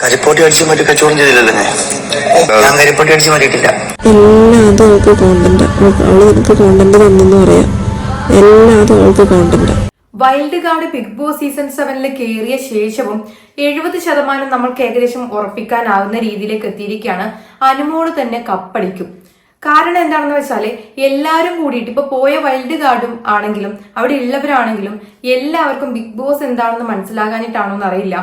കരിപ്പോട്ടി അടിച്ച് മറ്റു കച്ചവടം ചെയ്തില്ലല്ലോ ഞാൻ. കരിപ്പോട്ടി അടിച്ച് മാറ്റിയിട്ടില്ല. എല്ലാതും അവൾക്ക് കോണ്ടന്റ് അവൾ നിനക്ക് കോണ്ടന്റ് തന്നെന്ന് പറയാം. എല്ലാതും അവൾക്ക് content wild card Bigg Boss season സെവനിൽ കയറിയ ശേഷവും എഴുപത് ശതമാനം നമ്മൾക്ക് ഏകദേശം ഉറപ്പിക്കാനാവുന്ന രീതിയിലേക്ക് എത്തിയിരിക്കുകയാണ്. അനുമോൾ തന്നെ കപ്പടിക്കും കാരണം എന്താണെന്ന് വെച്ചാൽ എല്ലാവരും കൂടിയിട്ട് ഇപ്പൊ പോയ വൈൽഡ് കാർഡും ആണെങ്കിലും അവിടെ ഉള്ളവരാണെങ്കിലും എല്ലാവർക്കും ബിഗ് ബോസ് എന്താണെന്ന് മനസ്സിലാകാനിട്ടാണോ എന്നറിയില്ല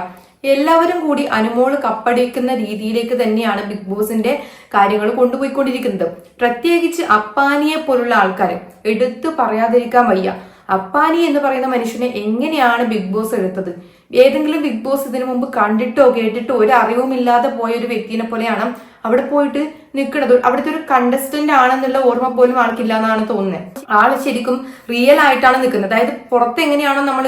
എല്ലാവരും കൂടി അനുമോൾ കപ്പടിക്കുന്ന രീതിയിലേക്ക് തന്നെയാണ് ബിഗ് ബോസിന്റെ കാര്യങ്ങൾ കൊണ്ടുപോയിക്കൊണ്ടിരിക്കുന്നത്. പ്രത്യേകിച്ച് അപ്പാനിയെ പോലുള്ള ആൾക്കാരെ എടുത്തു പറയാതിരിക്കാൻ വയ്യ. അപ്പാനി എന്ന് പറയുന്ന മനുഷ്യനെ എങ്ങനെയാണ് ബിഗ് ബോസ് എടുത്തത്? ഏതെങ്കിലും ബിഗ് ബോസ് ഇതിനു മുമ്പ് കണ്ടിട്ടോ കേട്ടിട്ടോ ഒരു അറിവുമില്ലാതെ പോയ ഒരു വ്യക്തിനെ പോലെയാണ് അവിടെ പോയിട്ട് നിൽക്കുന്നത്. അവിടുത്തെ ഒരു കണ്ടസ്റ്റന്റ് ആണെന്നുള്ള ഓർമ്മ പോലും ആൾക്കില്ല എന്നാണ് തോന്നുന്നത് ആൾ ശരിക്കും റിയൽ ആയിട്ടാണ് നിൽക്കുന്നത്. അതായത് പുറത്ത് എങ്ങനെയാണോ നമ്മൾ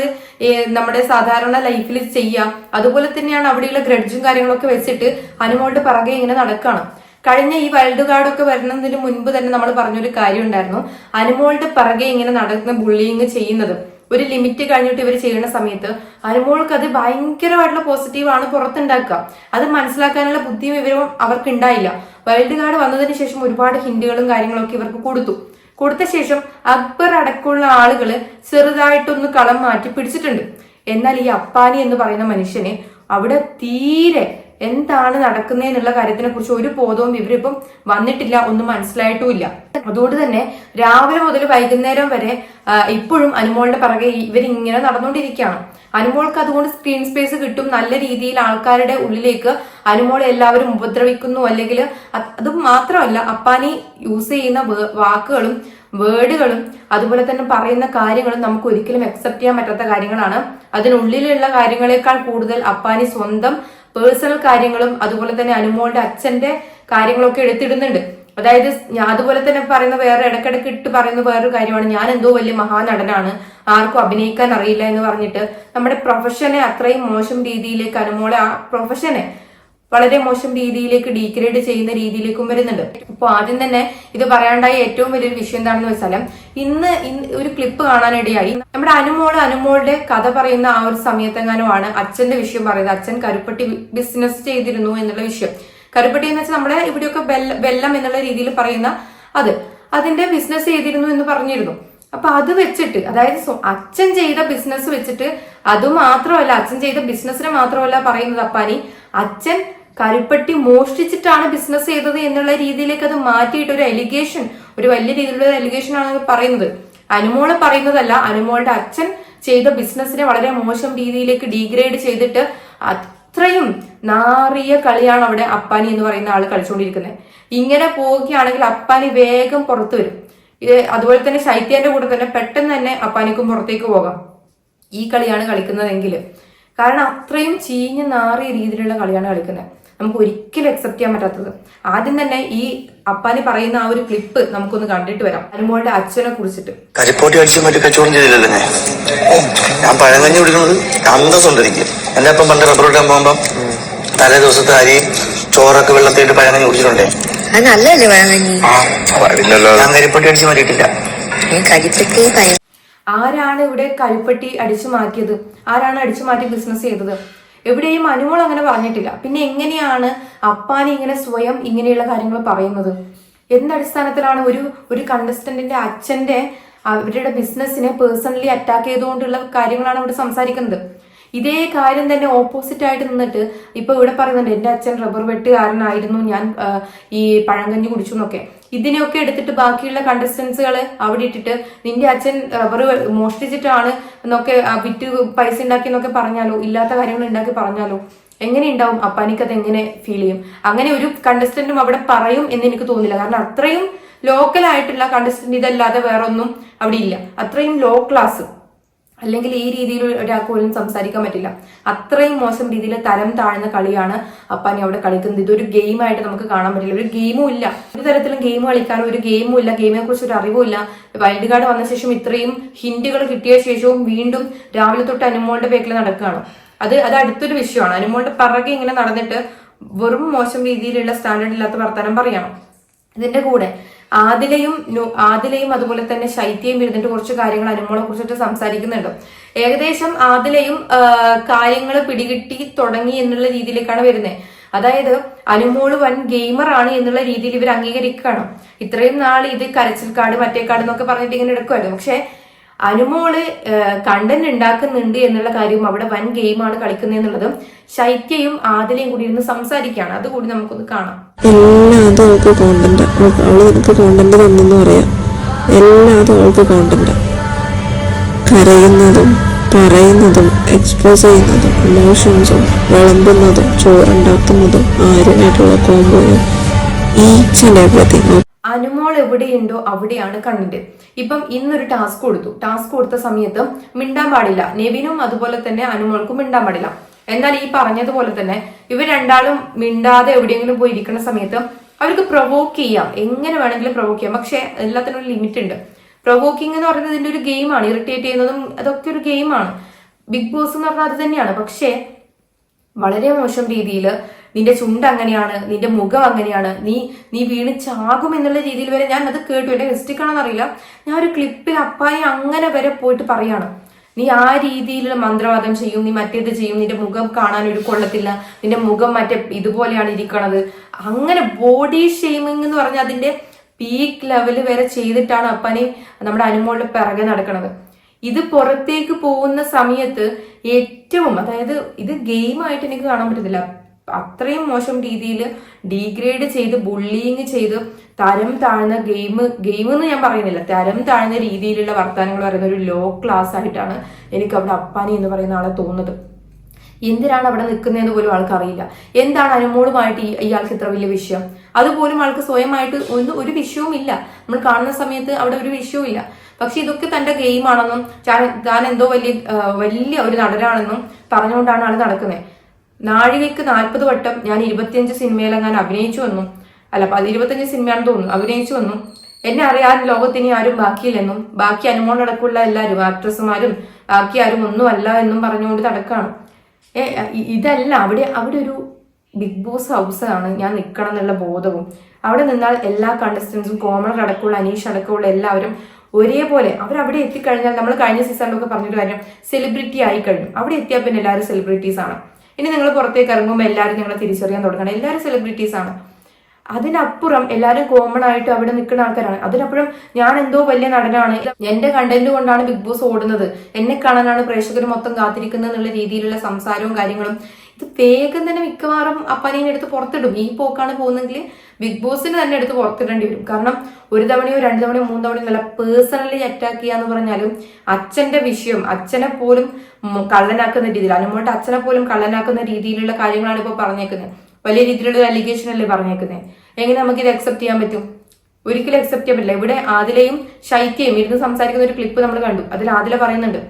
നമ്മുടെ സാധാരണ ലൈഫിൽ ചെയ്യുക അതുപോലെ തന്നെയാണ് അവിടെയുള്ള ഗ്രഡ്ജും കാര്യങ്ങളൊക്കെ വെച്ചിട്ട് അനുമോളുടെ പിറകെ ഇങ്ങനെ നടക്കുകയാണ് കഴിഞ്ഞ ഈ വൈൽഡ് കാർഡൊക്കെ വരുന്നതിന് മുൻപ് തന്നെ നമ്മൾ പറഞ്ഞൊരു കാര്യം ഉണ്ടായിരുന്നു അനുമോളുടെ പിറകെ ഇങ്ങനെ നടക്കുന്ന ബുള്ളിങ് ചെയ്യുന്നത്. ഒരു ലിമിറ്റ് കഴിഞ്ഞിട്ട് ഇവർ ചെയ്യുന്ന സമയത്ത് അനുമോൾക്ക് അത് ഭയങ്കരമായിട്ടുള്ള പോസിറ്റീവാണ് പുറത്തുണ്ടാക്കുക. അത് മനസ്സിലാക്കാനുള്ള ബുദ്ധിയും വിവരവും അവർക്ക് ഉണ്ടായില്ല. വൈൽഡ് കാർഡ് വന്നതിന് ശേഷം ഒരുപാട് ഹിന്റുകളും കാര്യങ്ങളൊക്കെ ഇവർക്ക് കൊടുത്തു. കൊടുത്ത ശേഷം അക്ബർ അടക്കമുള്ള ആളുകൾ ചെറുതായിട്ടൊന്ന് കളം മാറ്റി പിടിച്ചിട്ടുണ്ട്. എന്നാൽ ഈ അപ്പാനി എന്ന് പറയുന്ന മനുഷ്യനെ അവിടെ തീരെ എന്താണ് നടക്കുന്നതെന്നുള്ള കാര്യത്തിനെ കുറിച്ച് ഒരു ബോധവും ഇവരിപ്പം വന്നിട്ടില്ല ഒന്നും മനസ്സിലായിട്ടുമില്ല അതുകൊണ്ട് തന്നെ രാവിലെ മുതൽ വൈകുന്നേരം വരെ ഇപ്പോഴും അനുമോളുടെ പിറകെ ഇവരിങ്ങനെ നടന്നുകൊണ്ടിരിക്കുകയാണ്. അനുമോൾക്ക് അതുകൊണ്ട് സ്ക്രീൻ സ്പേസ് കിട്ടും. നല്ല രീതിയിൽ ആൾക്കാരുടെ ഉള്ളിലേക്ക് അനുമോൾ എല്ലാവരും ഉപദ്രവിക്കുന്നു. അല്ലെങ്കിൽ അത് മാത്രമല്ല അപ്പാനി യൂസ് ചെയ്യുന്ന വാക്കുകളും വേർഡുകളും അതുപോലെ തന്നെ പറയുന്ന കാര്യങ്ങളും നമുക്ക് ഒരിക്കലും അക്സെപ്റ്റ് ചെയ്യാൻ പറ്റാത്ത കാര്യങ്ങളാണ്. അതിനുള്ളിലുള്ള കാര്യങ്ങളെക്കാൾ കൂടുതൽ അപ്പാനി സ്വന്തം പേഴ്സണൽ കാര്യങ്ങളും അതുപോലെ തന്നെ അനുമോളുടെ അച്ഛന്റെ കാര്യങ്ങളൊക്കെ എടുത്തിടുന്നുണ്ട്. അതായത് ഞാൻ അതുപോലെ തന്നെ പറയുന്ന വേറെ ഇടക്കിടക്ക് ഇട്ട് പറയുന്ന വേറൊരു കാര്യമാണ്. ഞാൻ എന്തോ വലിയ മഹാനടനാണ് ആർക്കും അഭിനയിക്കാൻ അറിയില്ല എന്ന് പറഞ്ഞിട്ട് നമ്മുടെ പ്രൊഫഷനെ അത്രയും മോശം രീതിയിലേക്ക് അനുമോളെ ആ പ്രൊഫഷനെ വളരെ മോശം രീതിയിലേക്ക് ഡീഗ്രേഡ് ചെയ്യുന്ന രീതിയിലേക്കും വരുന്നുണ്ട്. അപ്പൊ ആദ്യം തന്നെ ഇത് പറയാണ്ടായ ഏറ്റവും വലിയൊരു വിഷയം എന്താണെന്ന് വെച്ചാൽ ഇന്ന് ഒരു ക്ലിപ്പ് കാണാനിടയായി. നമ്മുടെ അനുമോൾ അനുമോളുടെ കഥ പറയുന്ന ആ ഒരു സമയത്തെങ്ങാനുമാണ് അച്ഛന്റെ വിഷയം പറയുന്നത്. അച്ഛൻ കരുപ്പട്ടി ബിസിനസ് ചെയ്തിരുന്നു എന്നുള്ള വിഷയം. കരുപ്പട്ടി എന്ന് വെച്ചാൽ നമ്മുടെ ഇവിടെയൊക്കെ വെല്ല- എന്നുള്ള രീതിയിൽ പറയുന്ന അത്. അതിന്റെ ബിസിനസ് ചെയ്തിരുന്നു എന്ന് പറഞ്ഞിരുന്നു. അപ്പൊ അത് വെച്ചിട്ട് അതായത് അച്ഛൻ ചെയ്ത ബിസിനസ് വെച്ചിട്ട് അത് മാത്രമല്ല അച്ഛൻ ചെയ്ത ബിസിനസ്സിനെ മാത്രമല്ല പറയുന്നത് അപ്പാനി അച്ഛൻ കരുപ്പട്ടി മോഷ്ടിച്ചിട്ടാണ് ബിസിനസ് ചെയ്തത് എന്നുള്ള രീതിയിലേക്ക് അത് മാറ്റിയിട്ട് ഒരു എലിഗേഷൻ ഒരു വലിയ രീതിയിലുള്ള എലിഗേഷൻ ആണ് പറയുന്നത്. അനുമോൾ പറയുന്നതല്ല അനുമോളുടെ അച്ഛൻ ചെയ്ത ബിസിനസ്സിനെ വളരെ മോശം രീതിയിലേക്ക് ഡീഗ്രേഡ് ചെയ്തിട്ട് അത്രയും നാറിയ കളിയാണ് അവിടെ അപ്പാനി എന്ന് പറയുന്ന ആൾ കളിച്ചുകൊണ്ടിരിക്കുന്നത് ഇങ്ങനെ പോവുകയാണെങ്കിൽ അപ്പാനി വേഗം പുറത്തു വരും. ഇത് അതുപോലെ തന്നെ ശൈത്യന്റെ കൂടെ തന്നെ പെട്ടെന്ന് തന്നെ അപ്പാനിക്കും പുറത്തേക്ക് പോകാം. ഈ കളിയാണ് കളിക്കുന്നതെങ്കിൽ കാരണം അത്രയും ചീഞ്ഞ് നാറിയ രീതിയിലുള്ള കളിയാണ് കളിക്കുന്നത്. നമുക്ക് ഒരിക്കലും അക്സെപ്റ്റ് ചെയ്യാൻ പറ്റാത്തത്. ആദ്യം തന്നെ ഈ അപ്പാനി പറയുന്ന ആ ഒരു ക്ലിപ്പ് നമുക്കൊന്ന് കണ്ടിട്ട് വരാം. അനുമോളുടെ അച്ഛനെ കുറിച്ചിട്ട്. കരിപ്പോട്ടി അടിച്ച് മറ്റു കച്ചവടം ചെയ്തില്ലല്ലേ ഞാൻ പഴങ്കഞ്ഞി കുടിക്കുന്നത് അന്തസ്സുണ്ട് എനിക്ക് എന്റെ അപ്പം പണ്ട് റബ്ബർ ഇടാൻ പോകുമ്പം തലേ ദിവസത്തെ അരി ചോറൊക്കെ വെള്ളത്തിട്ട് പഴങ്കഞ്ഞി കുടിച്ചിട്ടുണ്ടേ? ഞാൻ കരിപ്പൊട്ടി അടിച്ച് മാറ്റിയിട്ടില്ല. കരിപ്പറ്റി ആരാണ് ഇവിടെ കൈപ്പട്ടി അടിച്ചു മാറ്റിയത്? ആരാണ് അടിച്ചു മാറ്റി ബിസിനസ് ചെയ്തത്? എവിടെയും അനുമോൾ അങ്ങനെ പറഞ്ഞിട്ടില്ല. പിന്നെ എങ്ങനെയാണ് അപ്പാനി ഇങ്ങനെ സ്വയം ഇങ്ങനെയുള്ള കാര്യങ്ങൾ പറയുന്നത്? എന്തടിസ്ഥാനത്തിലാണ് ഒരു ഒരു കണ്ടസ്റ്റന്റിന്റെ അച്ഛന്റെ അവരുടെ ബിസിനസ്സിനെ പേഴ്സണലി അറ്റാക്ക് ചെയ്തുകൊണ്ടുള്ള കാര്യങ്ങളാണ് ഇവിടെ സംസാരിക്കുന്നത്? ഇതേ കാര്യം തന്നെ ഓപ്പോസിറ്റ് ആയിട്ട് നിന്നിട്ട് ഇപ്പൊ ഇവിടെ പറയുന്നുണ്ട് എന്റെ അച്ഛൻ റബ്ബർ വെട്ടുകാരനായിരുന്നു ഞാൻ ഈ പഴങ്കഞ്ഞി കുടിച്ചു എന്നൊക്കെ. ഇതിനെയൊക്കെ എടുത്തിട്ട് ബാക്കിയുള്ള കണ്ടസ്റ്റൻസുകൾ അവിടെ ഇട്ടിട്ട് നിന്റെ അച്ഛൻ റബ്ബർ മോഷ്ടിച്ചിട്ടാണ് എന്നൊക്കെ വിറ്റ് പൈസ ഉണ്ടാക്കി എന്നൊക്കെ പറഞ്ഞാലോ ഇല്ലാത്ത കാര്യങ്ങൾ ഉണ്ടാക്കി പറഞ്ഞാലോ എങ്ങനെ ഉണ്ടാവും അപ്പാനിക്ക് അത് എങ്ങനെ ഫീൽ ചെയ്യും? അങ്ങനെ ഒരു കണ്ടസ്റ്റന്റും അവിടെ പറയും എന്ന് എനിക്ക് തോന്നില്ല. കാരണം അത്രയും ലോക്കൽ ആയിട്ടുള്ള കണ്ടസ്റ്റന്റ് ഇതല്ലാതെ വേറൊന്നും അവിടെ ഇല്ല. അത്രയും ലോ ക്ലാസ് അല്ലെങ്കിൽ ഈ രീതിയിൽ ഒരാൾക്ക് പോലും സംസാരിക്കാൻ പറ്റില്ല. അത്രയും മോശം രീതിയിൽ തരം താഴ്ന്ന കളിയാണ് അപ്പാനി അവിടെ കളിക്കുന്നത്. ഇതൊരു ഗെയിമായിട്ട് നമുക്ക് കാണാൻ പറ്റില്ല. ഒരു ഗെയിമും ഇല്ല. ഒരു തരത്തിലും ഗെയിം കളിക്കാനോ ഒരു ഗെയിമും ഇല്ല. ഗെയിമിനെ കുറിച്ച് ഒരു അറിവും ഇല്ല. വൈൽഡ് കാർഡ് വന്ന ശേഷം ഇത്രയും ഹിന്റുകൾ കിട്ടിയ ശേഷവും വീണ്ടും രാവിലെ തൊട്ട് അനുമോളുടെ പേക്കിൽ നടക്കുകയാണ്. അത് അത് അടുത്തൊരു വിഷയമാണ്. അനുമോളുടെ പിറകെ ഇങ്ങനെ നടന്നിട്ട് വെറും മോശം രീതിയിലുള്ള സ്റ്റാൻഡേർഡ് ഇല്ലാത്ത വർത്തമാനം പറയണം. ഇതിന്റെ കൂടെ ആദിലയും ആദിലയും അതുപോലെ തന്നെ ശൈത്യയും ഇരുന്നിട്ട് കുറച്ച് കാര്യങ്ങൾ അനുമോളെ കുറിച്ചിട്ട് സംസാരിക്കുന്നുണ്ട്. ഏകദേശം ആദിലയും കാര്യങ്ങൾ പിടികിട്ടി തുടങ്ങി എന്നുള്ള രീതിയിലേക്കാണ് വരുന്നത് അതായത് അനുമോൾ വൻ ഗെയിമർ ആണ് എന്നുള്ള രീതിയിൽ ഇവർ അംഗീകരിക്കുകയാണ്. ഇത്രയും നാൾ ഇത് കരച്ചിൽ കാർഡ് മറ്റേ കാർഡ് എന്നൊക്കെ പറഞ്ഞിട്ട് ഇങ്ങനെ എടുക്കുമായിരുന്നു പക്ഷെ അനുമോൾ കണ്ടന്റ് ഉണ്ടാക്കുന്നുണ്ട് എന്നുള്ള കാര്യവും അവിടെ വൻ ഗെയിമാണ് കളിക്കുന്നത് എന്നുള്ളതും ശൈത്യയും ആദിലയും കൂടി ഇരുന്ന് സംസാരിക്കുകയാണ്. അതുകൂടി നമുക്കൊന്ന് കാണാം. എല്ലാതും അവൾക്ക് കോണ്ടന്റ് അവൾ നിനക്ക് കോണ്ടന്റ് തന്നെന്ന് പറയാം. എല്ലാതും അവൾക്ക് കോണ്ടന്റ് കരയുന്നതും പറയുന്നതും എക്സ്പ്രസ് ചെയ്യുന്നതും ഇമോഷൻസും വിളമ്പുന്നതും ചോറുണ്ടാക്കുന്നതും ആരുമായിട്ടുള്ള കോമ്പോയും ഈ ആൻഡ് അനുമോൾ എവിടെയുണ്ടോ അവിടെയാണ് കണ്ടന്റ്. ഇപ്പം ഇന്നൊരു ടാസ്ക് കൊടുത്തു. ടാസ്ക് കൊടുത്ത സമയത്ത് മിണ്ടാൻ പാടില്ല. നെവിനും അതുപോലെ തന്നെ അനുമോൾക്കും മിണ്ടാൻ പാടില്ല. എന്നാൽ ഈ പറഞ്ഞതുപോലെ തന്നെ ഇവർ രണ്ടാളും മിണ്ടാതെ എവിടെയെങ്കിലും പോയി ഇരിക്കുന്ന സമയത്ത് അവർക്ക് പ്രൊവോക്ക് ചെയ്യാം. എങ്ങനെ വേണമെങ്കിലും പ്രൊവോക്ക് ചെയ്യാം. പക്ഷെ എല്ലാത്തിനും ഒരു ലിമിറ്റ് ഉണ്ട്. പ്രൊവോക്കിംഗ് എന്ന് പറയുന്നത് ഇതിന്റെ ഒരു ഗെയിമാണ് ഇറിറ്റേറ്റ് ചെയ്യുന്നതും അതൊക്കെ ഒരു ഗെയിമാണ് ബിഗ് ബോസ് എന്ന് പറഞ്ഞാൽ അത് തന്നെയാണ്. പക്ഷേ വളരെ മോശം രീതിയിൽ നിന്റെ ചുണ്ട് അങ്ങനെയാണ് നിന്റെ മുഖം അങ്ങനെയാണ് നീ നീ വീണ് ചാകും എന്നുള്ള രീതിയിൽ വരെ ഞാൻ അത് കേട്ടു. എന്റെ ഹിസ്റ്റിക്കാണെന്ന് അറിയില്ല ഞാൻ ഒരു ക്ലിപ്പിൽ അപ്പായി അങ്ങനെ വരെ പോയിട്ട് പറയാണ്. നീ ആ രീതിയിലുള്ള മന്ത്രവാദം ചെയ്യും നീ മറ്റേത് ചെയ്യും നിന്റെ മുഖം കാണാൻ ഒരു കൊള്ളത്തില്ല നിന്റെ മുഖം മറ്റേ ഇതുപോലെയാണ് ഇരിക്കണത്. അങ്ങനെ ബോഡി ഷെയ്മിങ് എന്ന് പറഞ്ഞാൽ അതിന്റെ പീക്ക് ലെവൽ വരെ ചെയ്തിട്ടാണ് അപ്പനെ നമ്മുടെ അനുമോളുടെ പിറകെ നടക്കുന്നത് ഇത് പുറത്തേക്ക് പോകുന്ന സമയത്ത് ഏറ്റവും അതായത് ഇത് ഗെയിമായിട്ട് എനിക്ക് കാണാൻ പറ്റത്തില്ല. അത്രയും മോശം രീതിയിൽ ഡീഗ്രേഡ് ചെയ്ത് ബുള്ളിങ് ചെയ്ത് തരം താഴ്ന്ന ഗെയിം ഗെയിം എന്ന് ഞാൻ പറയുന്നില്ല. തരം താഴ്ന്ന രീതിയിലുള്ള വർത്തമാനങ്ങൾ പറയുന്ന ഒരു ലോ ക്ലാസ് ആയിട്ടാണ് എനിക്ക് അവിടെ അപ്പാനി എന്ന് പറയുന്ന ആളെ തോന്നുന്നത്. എന്തിനാണ് അവിടെ നിൽക്കുന്നതെന്ന് പോലും ആൾക്കറിയില്ല എന്താണ് അനുമോളുമായിട്ട് ഇയാൾക്ക് ഇത്ര വലിയ വിഷയം? അതുപോലും ആൾക്ക് സ്വയമായിട്ട് ഒന്നും ഒരു വിഷയവും ഇല്ല. നമ്മൾ കാണുന്ന സമയത്ത് അവിടെ ഒരു വിഷയവും ഇല്ല. പക്ഷെ ഇതൊക്കെ തന്റെ ഗെയിമാണെന്നും താൻ എന്തോ വലിയ വലിയ ഒരു നടനാണെന്നും പറഞ്ഞുകൊണ്ടാണ് ആൾ നടക്കുന്നത്. നാഴികയ്ക്ക് നാൽപ്പത് വട്ടം ഞാൻ ഇരുപത്തിയഞ്ച് സിനിമയിലെങ്ങാൻ അഭിനയിച്ചു വന്നു. അല്ല അത് ഇരുപത്തഞ്ച് സിനിമയാണെന്ന് തോന്നുന്നു. അഭിനയിച്ചു വന്നു. എന്നെ അറിയാൻ ലോകത്തിന് ആരും ബാക്കിയില്ലെന്നും ബാക്കി അനുമോളടക്കമുള്ള എല്ലാവരും ആക്ട്രസ്സുമാരും ബാക്കി ആരും ഒന്നുമല്ല എന്നും പറഞ്ഞുകൊണ്ട് നടക്കാണ്. ഏ, ഇതല്ല അവിടെ അവിടെ ഒരു ബിഗ് ബോസ് ഹൗസ് ആണ് ഞാൻ നിൽക്കണം എന്നുള്ള ബോധവും. അവിടെ നിന്നാൽ എല്ലാ കണ്ടസ്റ്റൻസും കോമൺ അടക്കമുള്ള അനീഷ് അടക്കമുള്ള എല്ലാവരും ഒരേപോലെ. അവർ അവിടെ എത്തിക്കഴിഞ്ഞാൽ നമ്മൾ കഴിഞ്ഞ സീസണിലൊക്കെ പറഞ്ഞൊരു കാര്യം സെലിബ്രിറ്റി ആയി കഴിഞ്ഞു. അവിടെ എത്തിയാൽ പിന്നെ എല്ലാവരും സെലിബ്രിറ്റീസ് ആണ്. ഇനി നിങ്ങൾ പുറത്തേക്ക് ഇറങ്ങുമ്പോൾ എല്ലാവരും നിങ്ങളെ തിരിച്ചറിയാൻ തുടങ്ങണം. എല്ലാവരും സെലിബ്രിറ്റീസ് ആണ്. അതിനപ്പുറം എല്ലാവരും കോമൺ ആയിട്ട് അവിടെ നിൽക്കുന്ന ആൾക്കാരാണ്. അതിനപ്പുറം ഞാൻ എന്തോ വലിയ നടനാണ്. എന്റെ കണ്ടന്റ് കൊണ്ടാണ് ബിഗ് ബോസ് ഓടുന്നത്. എന്നെ കാണാനാണ് പ്രേക്ഷകർ മൊത്തം കാത്തിരിക്കുന്നത് എന്നുള്ള രീതിയിലുള്ള സംസാരവും കാര്യങ്ങളും ഇത് വേഗം തന്നെ മിക്കവാറും അപ്പനെയും എടുത്ത് പുറത്തിടും. ഈ പോക്കാണ് പോകുന്നെങ്കിൽ ബിഗ് ബോസിന് തന്നെ എടുത്ത് പുറത്തിടേണ്ടി വരും. കാരണം ഒരു തവണയോ രണ്ട് തവണയോ മൂന്ന് തവണയോ നല്ല പേഴ്സണലി അറ്റാക്ക് ചെയ്യാന്ന് പറഞ്ഞാലും അച്ഛന്റെ വിഷയം അച്ഛനെ പോലും കള്ളനാക്കുന്ന രീതിയിൽ അനുമോട്ട് അച്ഛനെ പോലും കള്ളനാക്കുന്ന രീതിയിലുള്ള കാര്യങ്ങളാണ് ഇപ്പോൾ പറഞ്ഞേക്കുന്നത്. വലിയ രീതിയിലുള്ള അലിഗേഷൻ അല്ലേ പറഞ്ഞേക്കുന്നത്. എങ്ങനെ നമുക്ക് ഇത് അക്സെപ്റ്റ് ചെയ്യാൻ പറ്റും? ഒരിക്കലും അക്സെപ്റ്റ് ചെയ്യാൻ പറ്റില്ല. ഇവിടെ ആദിലയും ശൈത്യയും ഇരുന്ന് സംസാരിക്കുന്ന ഒരു ക്ലിപ്പ് നമ്മൾ കണ്ടു. അതിൽ ആദില പറയുന്നുണ്ട്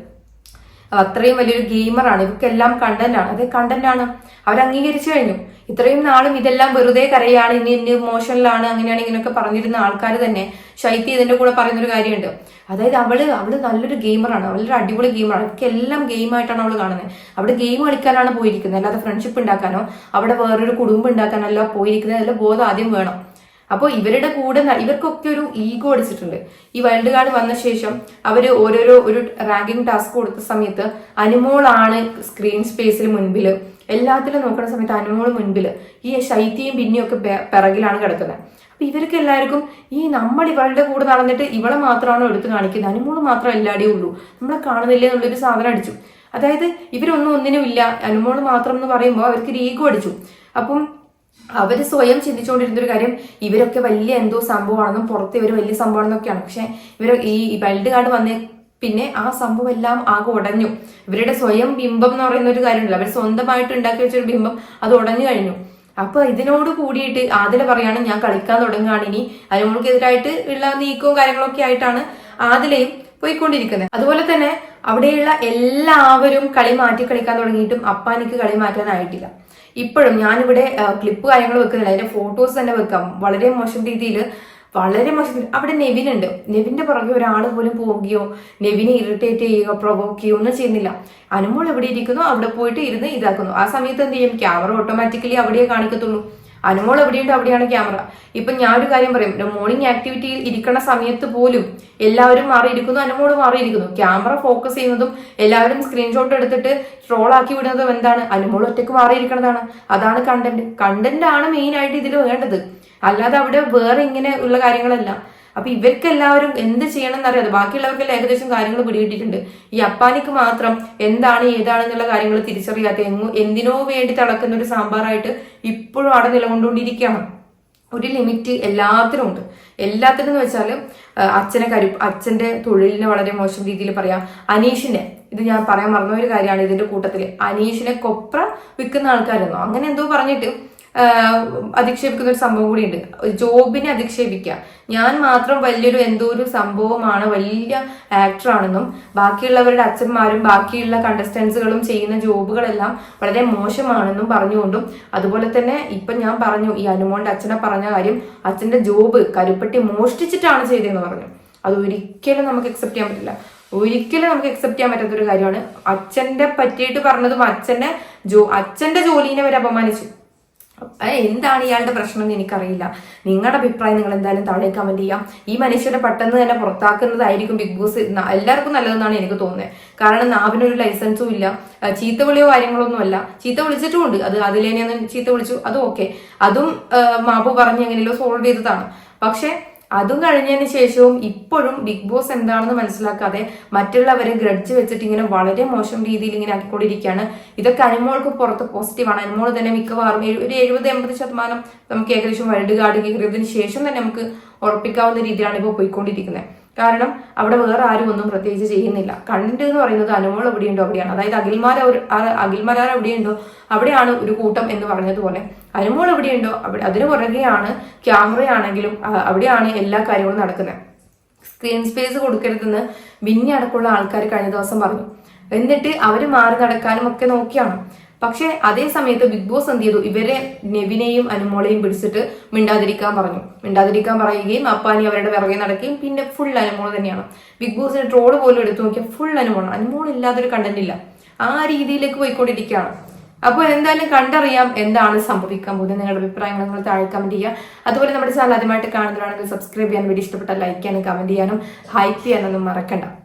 അത്രയും വലിയൊരു ഗെയിമറാണ്. ഇവർക്കെല്ലാം കണ്ടന്റാണ്. അതെ കണ്ടന്റാണ്. അവർ അംഗീകരിച്ചു കഴിഞ്ഞു. ഇത്രയും നാളും ഇതെല്ലാം വെറുതെ കരയാണ്. ഇനി ഇനി മോഷനിലാണ് അങ്ങനെയാണ് ഇങ്ങനെയൊക്കെ പറഞ്ഞിരുന്ന ആൾക്കാർ തന്നെ ശൈത്യ ഇതിന്റെ കൂടെ പറയുന്നൊരു കാര്യമുണ്ട്. അതായത് അവൾ അവൾ നല്ലൊരു ഗെയിമറാണ്. അവളൊരു അടിപൊളി ഗെയിമറാണ്. അവർക്ക് എല്ലാം ഗെയിമായിട്ടാണ് അവൾ കാണുന്നത് അവിടെ ഗെയിം കളിക്കാനാണ് പോയിരിക്കുന്നത്. അല്ലാതെ ഫ്രണ്ട്ഷിപ്പ് ഉണ്ടാക്കാനോ അവിടെ വേറൊരു കുടുംബം ഉണ്ടാക്കാനല്ല പോയിരിക്കുന്നത്. അല്ല ബോധം ആദ്യം വേണം. അപ്പോൾ ഇവരുടെ കൂടെ ഇവർക്കൊക്കെ ഒരു ഈഗോ അടിച്ചിട്ടുണ്ട്. ഈ വൈൽഡ് കാർഡ് വന്ന ശേഷം അവർ ഓരോരോ ഒരു റാങ്കിങ് ടാസ്ക് കൊടുത്ത സമയത്ത് അനുമോളാണ് സ്ക്രീൻ സ്പേസിൽ മുൻപിൽ. എല്ലാത്തിലും നോക്കുന്ന സമയത്ത് അനുമോൾ മുൻപിൽ. ഈ ശൈത്യയും പിന്നെയും ഒക്കെ പിറകിലാണ് കിടക്കുന്നത്. അപ്പൊ ഇവർക്ക് എല്ലാവർക്കും ഈ നമ്മൾ ഇവളുടെ കൂടെ നടന്നിട്ട് ഇവളെ മാത്രമാണ് എടുത്ത് കാണിക്കുന്നത്? അനുമോൾ മാത്രം എല്ലാടെയും ഉള്ളൂ. നമ്മളെ കാണുന്നില്ല എന്നുള്ളൊരു സാധനം അടിച്ചു. അതായത് ഇവരൊന്നും ഒന്നിനും ഇല്ല അനുമോൾ മാത്രം എന്ന് പറയുമ്പോൾ അവർക്ക് ഒരു ഈഗോ അടിച്ചു. അപ്പം അവർ സ്വയം ചിന്തിച്ചുകൊണ്ടിരുന്ന ഒരു കാര്യം ഇവരൊക്കെ വലിയ എന്തോ സംഭവമാണെന്നും പുറത്ത് ഇവർ വലിയ സംഭവമാണെന്നൊക്കെയാണ്. പക്ഷെ ഇവർ ഈ വൈൽഡ് കാർഡ് വന്നേ പിന്നെ ആ സംഭവം എല്ലാം ആകെ ഉടഞ്ഞു. ഇവരുടെ സ്വയം ബിംബം എന്ന് പറയുന്ന ഒരു കാര്യമുണ്ടല്ലോ. അവർ സ്വന്തമായിട്ട് ഉണ്ടാക്കി വെച്ചൊരു ബിംബം അത് ഉടഞ്ഞു കഴിഞ്ഞു. അപ്പൊ ഇതിനോട് കൂടിയിട്ട് ആദില പറയാണ് ഞാൻ കളിക്കാൻ തുടങ്ങുകയാണ് ഇനി. അതിനോൾക്കെതിരായിട്ട് ഉള്ള നീക്കവും കാര്യങ്ങളൊക്കെ ആയിട്ടാണ് ആദിലയും പോയിക്കൊണ്ടിരിക്കുന്നത്. അതുപോലെ തന്നെ അവിടെയുള്ള എല്ലാവരും കളി മാറ്റി കളിക്കാൻ തുടങ്ങിയിട്ടും അപ്പാനിക്ക് കളി മാറ്റാനായിട്ടില്ല. ഇപ്പോഴും ഞാനിവിടെ ക്ലിപ്പ് കാര്യങ്ങൾ വെക്കുന്നില്ല. അതിന്റെ ഫോട്ടോസ് തന്നെ വെക്കാം. വളരെ മോശം രീതിയിൽ വളരെ മോശം അവിടെ നെവിൻ ഉണ്ട് നെവിന്റെ പുറകെ ഒരാൾ പോലും പോവുകയോ നെവിനെ ഇറിറ്റേറ്റ് ചെയ്യുകയോ പ്രൊവോക്ക് ചെയ്യുകയോ ഒന്നും ചെയ്യുന്നില്ല. അനുമോൾ എവിടെ ഇരിക്കുന്നു? അവിടെ പോയിട്ട് ഇരുന്ന് ഇതാക്കുന്നു. ആ സമയത്ത് എന്ത് ചെയ്യും? ക്യാമറ ഓട്ടോമാറ്റിക്കലി അവിടെയേ കാണിക്കത്തുള്ളൂ. അനുമോൾ എവിടെയുണ്ടോ? അവിടെയാണ് ക്യാമറ. ഇപ്പൊ ഞാൻ ഒരു കാര്യം പറയും. മോർണിംഗ് ആക്ടിവിറ്റിയിൽ ഇരിക്കണ സമയത്ത് പോലും എല്ലാവരും മാറിയിരിക്കുന്നു അനുമോൾ മാറിയിരിക്കുന്നു. ക്യാമറ ഫോക്കസ് ചെയ്യുന്നതും എല്ലാവരും സ്ക്രീൻഷോട്ട് എടുത്തിട്ട് ട്രോൾ ആക്കി വിടുന്നതും എന്താണ്? അനുമോൾ ഒറ്റയ്ക്ക് മാറിയിരിക്കുന്നതാണ്. അതാണ് കണ്ടന്റ് കണ്ടന്റ് ആണ് മെയിൻ ആയിട്ട് ഇതിൽ വേണ്ടത്. അല്ലാതെ അവിടെ വേറെ ഇങ്ങനെ ഉള്ള കാര്യങ്ങളല്ല. അപ്പൊ ഇവർക്ക് എല്ലാവരും എന്ത് ചെയ്യണം എന്നറിയാതെ ബാക്കിയുള്ളവർക്കെല്ലാം ഏകദേശം കാര്യങ്ങൾ പിടികിട്ടിട്ടുണ്ട് ഈ അപ്പാനിക്ക് മാത്രം എന്താണ് ഏതാണെന്നുള്ള കാര്യങ്ങൾ തിരിച്ചറിയാത്ത എങ്ങോ എന്തിനോ വേണ്ടി തിളക്കുന്ന ഒരു സാമ്പാറായിട്ട് ഇപ്പോഴും അവിടെ നിലകൊണ്ടുകൊണ്ടിരിക്കുകയാണ്. ഒരു ലിമിറ്റ് എല്ലാത്തിനും ഉണ്ട്. എല്ലാത്തിനും എന്ന് വെച്ചാൽ അച്ഛനെ കരു അച്ഛന്റെ തൊഴിലിനെ വളരെ മോശം രീതിയിൽ പറയാം. അനീഷിനെ ഇത് ഞാൻ പറയാൻ മറന്ന ഒരു കാര്യമാണ് ഇതിന്റെ കൂട്ടത്തിൽ അനീഷിനെ കൊപ്ര വിൽക്കുന്ന ആൾക്കാരെന്നോ അങ്ങനെ എന്തോ പറഞ്ഞിട്ട് അധിക്ഷേപിക്കുന്ന ഒരു സംഭവം കൂടിയുണ്ട്. ജോബിനെ അധിക്ഷേപിക്കുക. ഞാൻ മാത്രം വലിയൊരു എന്തോ ഒരു സംഭവമാണ് വലിയ ആക്ടറാണെന്നും ബാക്കിയുള്ളവരുടെ അച്ഛന്മാരും ബാക്കിയുള്ള കണ്ടസ്റ്റൻസുകളും ചെയ്യുന്ന ജോബുകളെല്ലാം വളരെ മോശമാണെന്നും പറഞ്ഞുകൊണ്ടും അതുപോലെ തന്നെ ഇപ്പൊ ഞാൻ പറഞ്ഞു ഈ അനുമോന്റെ അച്ഛനെ പറഞ്ഞ കാര്യം അച്ഛന്റെ ജോബ് കരുപ്പെട്ടി മോഷ്ടിച്ചിട്ടാണ് ചെയ്തതെന്ന് പറഞ്ഞു. അത് ഒരിക്കലും നമുക്ക് അക്സെപ്റ്റ് ചെയ്യാൻ പറ്റില്ല. ഒരിക്കലും നമുക്ക് അക്സെപ്റ്റ് ചെയ്യാൻ പറ്റാത്തൊരു കാര്യമാണ്. അച്ഛന്റെ പറ്റിയിട്ട് പറഞ്ഞതും അച്ഛന്റെ ജോ അച്ഛന്റെ ജോലിനെ വരെ അപമാനിച്ചു. എന്താണ് ഇയാളുടെ പ്രശ്നം എന്ന് എനിക്കറിയില്ല. നിങ്ങളുടെ അഭിപ്രായം നിങ്ങൾ എന്തായാലും താഴെ കമന്റ് ചെയ്യാം. ഈ മനുഷ്യരെ പെട്ടെന്ന് തന്നെ പുറത്താക്കുന്നതായിരിക്കും ബിഗ് ബോസ് എല്ലാവർക്കും നല്ലതെന്നാണ് എനിക്ക് തോന്നുന്നത് കാരണം നാവിനൊരു ലൈസൻസും ഇല്ല. ചീത്ത വിളിയോ കാര്യങ്ങളൊന്നും അല്ല. ചീത്ത വിളിച്ചിട്ടുമുണ്ട് അത് അതിലേനെ ചീത്ത വിളിച്ചു. അതും ഓക്കെ അതും മാപ്പ് പറഞ്ഞ് എങ്ങനെയല്ലോ സോൾവ് ചെയ്തതാണ്. പക്ഷെ അതും കഴിഞ്ഞതിന് ശേഷവും ഇപ്പോഴും ബിഗ് ബോസ് എന്താണെന്ന് മനസ്സിലാക്കാതെ മറ്റുള്ളവരെ ഗ്രഡ്ജ് വെച്ചിട്ട് ഇങ്ങനെ വളരെ മോശം രീതിയിൽ ഇങ്ങനെ ആക്കിക്കൊണ്ടിരിക്കുകയാണ്. ഇതൊക്കെ അനുമോൾക്ക് പുറത്ത് പോസിറ്റീവാണ് അനുമോൾ തന്നെ മിക്കവാറും ഒരു എഴുപത് എൺപത് ശതമാനം നമുക്ക് ഏകദേശം വൈൽഡ് കാർഡ് കയറിയതിന് ശേഷം തന്നെ നമുക്ക് ഉറപ്പിക്കാവുന്ന രീതിയിലാണ് ഇപ്പോൾ പോയിക്കൊണ്ടിരിക്കുന്നത്. കാരണം അവിടെ വേറെ ആരും ഒന്നും പ്രത്യേകിച്ച് ചെയ്യുന്നില്ല. കണ്ടന്റ് എന്ന് പറയുന്നത് അനുമോൾ എവിടെയുണ്ടോ അവിടെയാണ്. അതായത് അഖിൽമാർ അഖിൽമാരാർ എവിടെയുണ്ടോ അവിടെയാണ് ഒരു കൂട്ടം എന്ന് പറഞ്ഞതുപോലെ. അനുമോൾ എവിടെയുണ്ടോ അവിടെ അതിന് പുറകെയാണ് ക്യാമറയാണെങ്കിലും അവിടെയാണ് എല്ലാ കാര്യങ്ങളും നടക്കുന്നത്. സ്ക്രീൻ സ്പേസ് കൊടുക്കരുതെന്ന് ബിന്നി അടക്കമുള്ള ആൾക്കാർ കഴിഞ്ഞ ദിവസം പറഞ്ഞു. എന്നിട്ട് അവർ മാറി നടക്കാനും ഒക്കെ നോക്കിയാണ്. പക്ഷെ അതേ സമയത്ത് ബിഗ് ബോസ് എന്ത് ചെയ്തു? ഇവരെ നെവിനെയും അനുമോളെയും പിടിച്ചിട്ട് മിണ്ടാതിരിക്കാൻ പറഞ്ഞു. മിണ്ടാതിരിക്കാൻ പറയുകയും അപ്പാനി അവരുടെ പിറകെ നടക്കുകയും പിന്നെ ഫുൾ അനുമോൾ തന്നെയാണ്. ബിഗ് ബോസിന്റെ ട്രോൾ പോലും എടുത്തു നോക്കിയാൽ ഫുൾ അനുമോൾ അനുമോൾ ഇല്ലാതൊരു കണ്ടന്റ് ഇല്ല. ആ രീതിയിലേക്ക് പോയിക്കൊണ്ടിരിക്കുകയാണ്. അപ്പോൾ എന്തായാലും കണ്ടറിയാം എന്താണ് സംഭവിക്കാൻ പോകുന്നത്. നിങ്ങളുടെ അഭിപ്രായങ്ങൾ നിങ്ങൾ താഴെ കമന്റ് ചെയ്യുക. അതുപോലെ നമ്മുടെ ചാനൽ ആദ്യമായിട്ട് കാണുന്നവരാണെങ്കിൽ സബ്സ്ക്രൈബ് ചെയ്യാൻ വേണ്ടി ഇഷ്ടപ്പെട്ട ലൈക്ക് ചെയ്യാനും കമന്റ് ചെയ്യാനും ഹൈപ്പ് ചെയ്യാനൊന്നും മറക്കണ്ട.